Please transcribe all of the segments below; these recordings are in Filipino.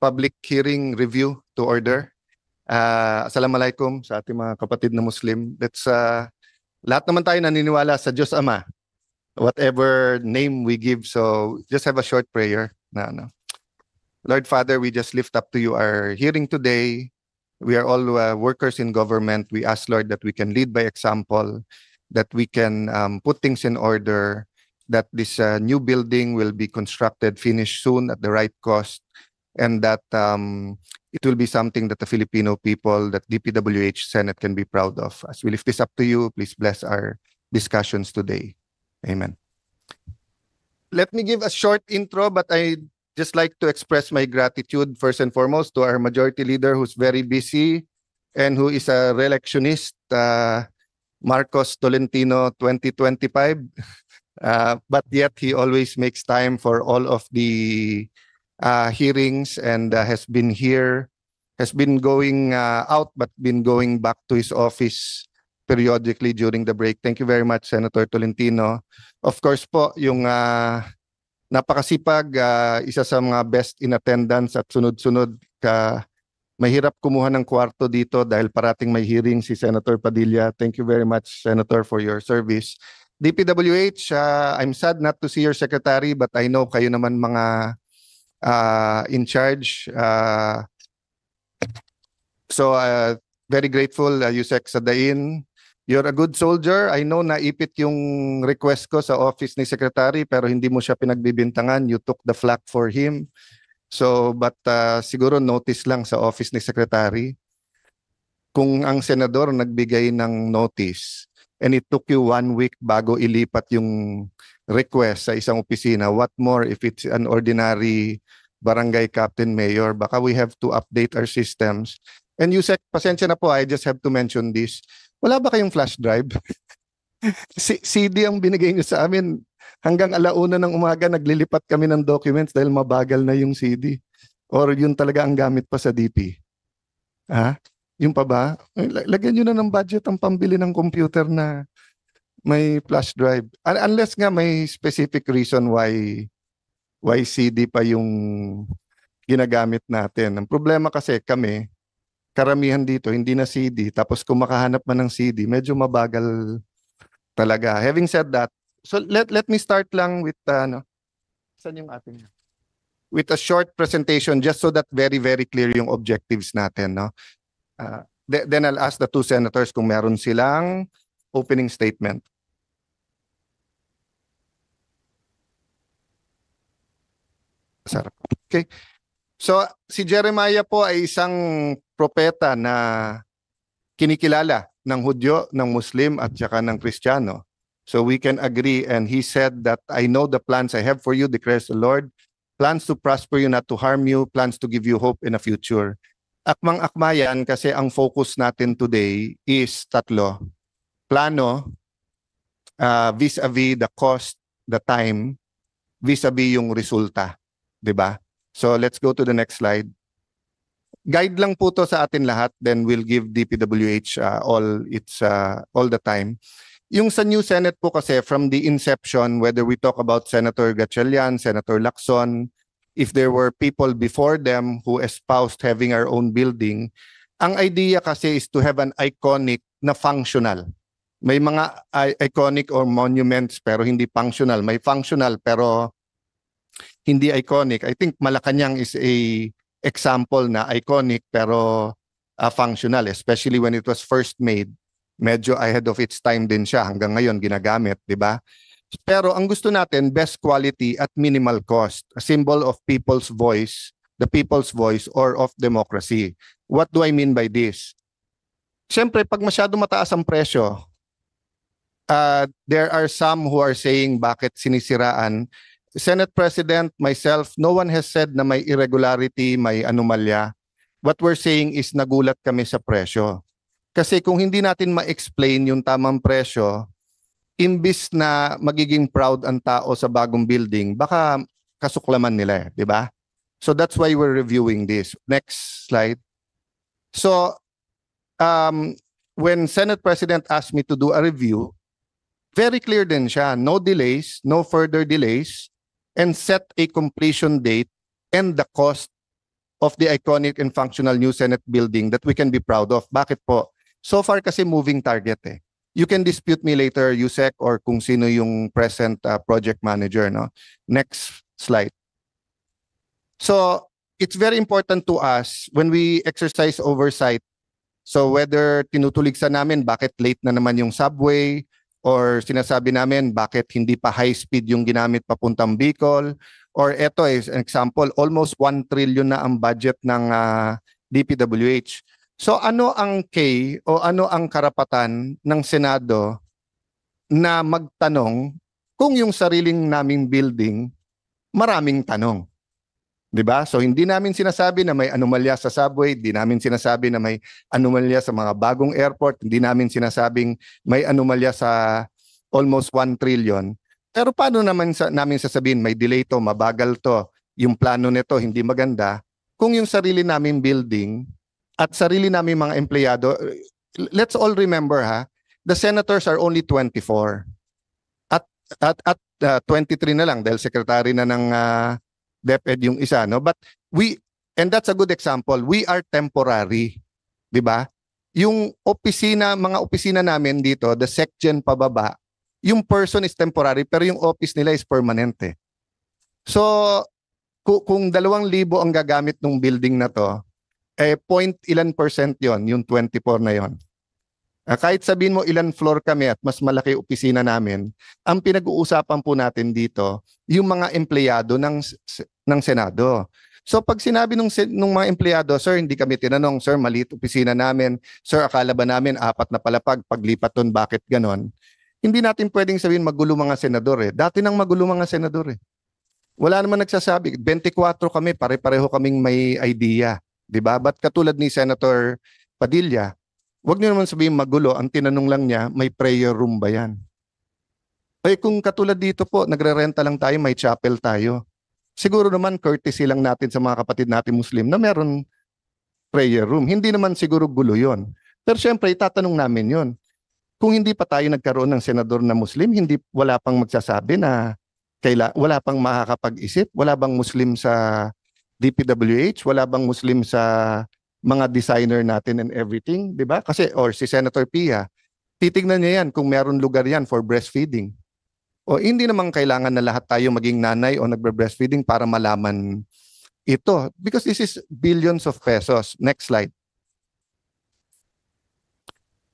public hearing review to order. Uh, Assalamualaikum sa ating mga kapatid na Muslim. Let's, uh, lahat naman tayo naniniwala sa Diyos Ama, whatever name we give. So just have a short prayer. Na, ano. Lord Father, we just lift up to you our hearing today. We are all uh, workers in government. We ask, Lord, that we can lead by example, that we can um, put things in order, that this uh, new building will be constructed, finished soon at the right cost, and that um, it will be something that the Filipino people, that DPWH Senate can be proud of. As we lift this up to you, please bless our discussions today. Amen. Let me give a short intro, but I just like to express my gratitude first and foremost to our majority leader who's very busy and who is a reelectionist, uh, Marcos Tolentino 2025. Uh, but yet he always makes time for all of the uh, hearings and uh, has been here, has been going uh, out but been going back to his office periodically during the break. Thank you very much, Senator Tolentino. Of course po, yung uh, napakasipag, uh, isa sa mga best in attendance at sunod-sunod ka mahirap kumuha ng kwarto dito dahil parating may hearing si Senator Padilla. Thank you very much, Senator, for your service. DPWH, uh, I'm sad not to see your secretary but I know kayo naman mga uh, in charge. Uh, so uh, very grateful, uh, Yusek Sadain. You're a good soldier. I know naipit yung request ko sa office ni Secretary pero hindi mo siya pinagbibintangan. You took the flak for him. So but uh, siguro notice lang sa office ni Secretary. Kung ang senador nagbigay ng notice and it took you one week bago ilipat yung request sa isang opisina, what more if it's an ordinary barangay captain mayor? Baka we have to update our systems. And you said, pasensya na po, I just have to mention this. Wala ba kayong flash drive? C- CD ang binigay niyo sa amin. Hanggang alauna ng umaga, naglilipat kami ng documents dahil mabagal na yung CD. Or yun talaga ang gamit pa sa DP. Ha? Yung pa ba? Lagyan nyo na ng budget ang pambili ng computer na may flash drive. Unless nga may specific reason why why CD pa yung ginagamit natin. Ang problema kasi kami, karamihan dito, hindi na CD. Tapos kung makahanap man ng CD, medyo mabagal talaga. Having said that, so let let me start lang with uh, ano, saan yung ating with a short presentation just so that very very clear yung objectives natin, no. Uh, then I'll ask the two senators kung meron silang opening statement. Sarap. Okay. So si Jeremiah po ay isang propeta na kinikilala ng Hudyo, ng Muslim at saka ng Kristiyano. So we can agree and he said that I know the plans I have for you declares the Lord, plans to prosper you not to harm you, plans to give you hope in a future. Akmang akma yan kasi ang focus natin today is tatlo. Plano, uh, vis-a-vis the cost, the time, vis-a-vis yung resulta. 'Di ba? So let's go to the next slide. Guide lang po to sa atin lahat then we'll give DPWH uh, all its uh, all the time. Yung sa new Senate po kasi from the inception whether we talk about Senator Gatchalian, Senator Lacson, if there were people before them who espoused having our own building, ang idea kasi is to have an iconic na functional. May mga iconic or monuments pero hindi functional. May functional pero hindi iconic. I think Malacanang is a example na iconic pero uh, functional, especially when it was first made. Medyo ahead of its time din siya. Hanggang ngayon ginagamit, di ba? Pero ang gusto natin, best quality at minimal cost. A symbol of people's voice, the people's voice or of democracy. What do I mean by this? Siyempre, pag masyado mataas ang presyo, uh, there are some who are saying bakit sinisiraan Senate President, myself, no one has said na may irregularity, may anomalya. What we're saying is nagulat kami sa presyo. Kasi kung hindi natin ma-explain yung tamang presyo, imbis na magiging proud ang tao sa bagong building, baka kasuklaman nila, eh, di ba? So that's why we're reviewing this. Next slide. So um, when Senate President asked me to do a review, very clear din siya, no delays, no further delays, and set a completion date and the cost of the iconic and functional new Senate building that we can be proud of. Bakit po? So far kasi moving target eh. You can dispute me later, Yusek, or kung sino yung present uh, project manager. No? Next slide. So it's very important to us when we exercise oversight. So whether tinutuligsan namin bakit late na naman yung subway or sinasabi namin bakit hindi pa high speed yung ginamit papuntang Bicol or eto is an example almost 1 trillion na ang budget ng ah, DPWH. So ano ang K o ano ang karapatan ng Senado na magtanong kung yung sariling naming building maraming tanong. 'Di ba? So hindi namin sinasabi na may anomalya sa subway, hindi namin sinasabi na may anomalya sa mga bagong airport, hindi namin sinasabing may anomalya sa almost 1 trillion. Pero paano naman sa, namin sasabihin may delay to, mabagal to, yung plano nito hindi maganda kung yung sarili naming building at sarili naming mga empleyado, let's all remember ha, the senators are only 24. At at at uh, 23 na lang dahil secretary na ng uh, DepEd yung isa, no? But we, and that's a good example, we are temporary, di ba? Yung opisina, mga opisina namin dito, the section pababa, yung person is temporary pero yung office nila is permanent eh. So, ku- kung dalawang libo ang gagamit ng building na to, eh point ilan percent yon yung 24 na yon. Ah, kahit sabihin mo ilan floor kami at mas malaki opisina namin, ang pinag-uusapan po natin dito, yung mga empleyado ng ng Senado. So pag sinabi nung, nung mga empleyado, sir, hindi kami tinanong, sir, maliit opisina namin, sir, akala ba namin apat na palapag, paglipat doon, bakit ganon? Hindi natin pwedeng sabihin magulo mga senador eh. Dati nang magulo mga senador eh. Wala naman nagsasabi. 24 kami, pare-pareho kaming may idea. Di ba? But katulad ni Senator Padilla, wag niyo naman sabihin magulo. Ang tinanong lang niya, may prayer room ba yan? Eh kung katulad dito po, nagre-renta lang tayo, may chapel tayo. Siguro naman courtesy lang natin sa mga kapatid natin Muslim na meron prayer room. Hindi naman siguro gulo yon. Pero syempre, itatanong namin yon. Kung hindi pa tayo nagkaroon ng senador na Muslim, hindi wala pang magsasabi na kaila, wala pang makakapag-isip, wala bang Muslim sa DPWH, wala bang Muslim sa mga designer natin and everything, 'di ba? Kasi or si Senator Pia, titignan niya yan kung meron lugar yan for breastfeeding. O hindi naman kailangan na lahat tayo maging nanay o nagbre-breastfeeding para malaman ito because this is billions of pesos. Next slide.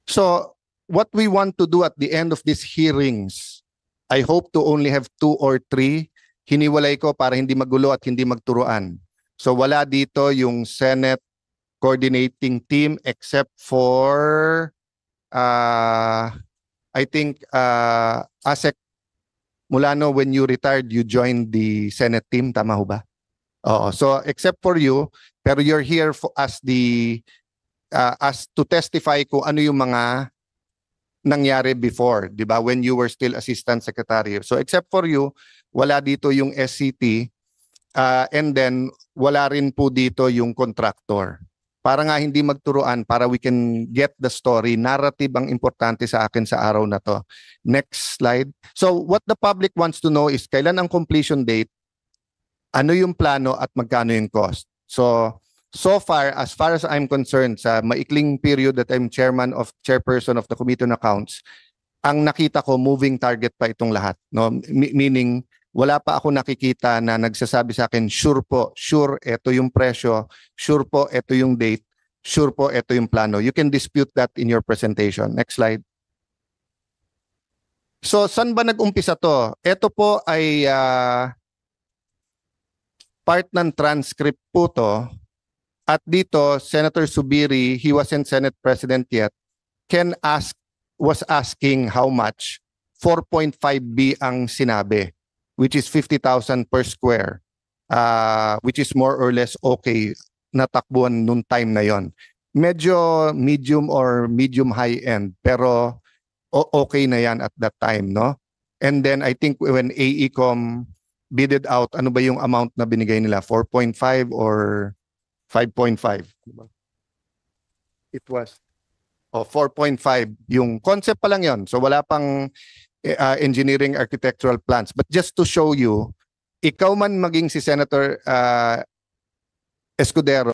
So, what we want to do at the end of these hearings, I hope to only have two or three. Hiniwalay ko para hindi magulo at hindi magturuan. So, wala dito yung Senate coordinating team except for uh, I think uh, ASEC Mulano, when you retired, you joined the Senate team, tama ho ba? Oo. So, except for you, pero you're here for, as the, uh, as to testify kung ano yung mga nangyari before, di ba? When you were still Assistant Secretary. So, except for you, wala dito yung SCT, uh, and then wala rin po dito yung contractor. Para nga hindi magturuan, para we can get the story, narrative ang importante sa akin sa araw na to. Next slide. So what the public wants to know is kailan ang completion date, ano yung plano at magkano yung cost. So so far, as far as I'm concerned, sa maikling period that I'm chairman of chairperson of the Committee on Accounts, ang nakita ko moving target pa itong lahat. No? M- meaning, wala pa ako nakikita na nagsasabi sa akin, sure po, sure, ito yung presyo, sure po, ito yung date, sure po, ito yung plano. You can dispute that in your presentation. Next slide. So, saan ba nag-umpisa to? Ito po ay ah, part ng transcript po to. At dito, Senator Subiri, he wasn't Senate President yet, can ask, was asking how much 4.5B ang sinabi, which is 50,000 per square, uh, which is more or less okay na takbuhan nung time na yon. Medyo medium or medium high end, pero okay na yan at that time, no? And then I think when AECOM bidded out, ano ba yung amount na binigay nila? 4.5 or 5.5? Diba? It was oh, 4.5. Yung concept pa lang yon. So wala pang uh, engineering architectural plans. But just to show you, ikaw man maging si Senator uh, Escudero.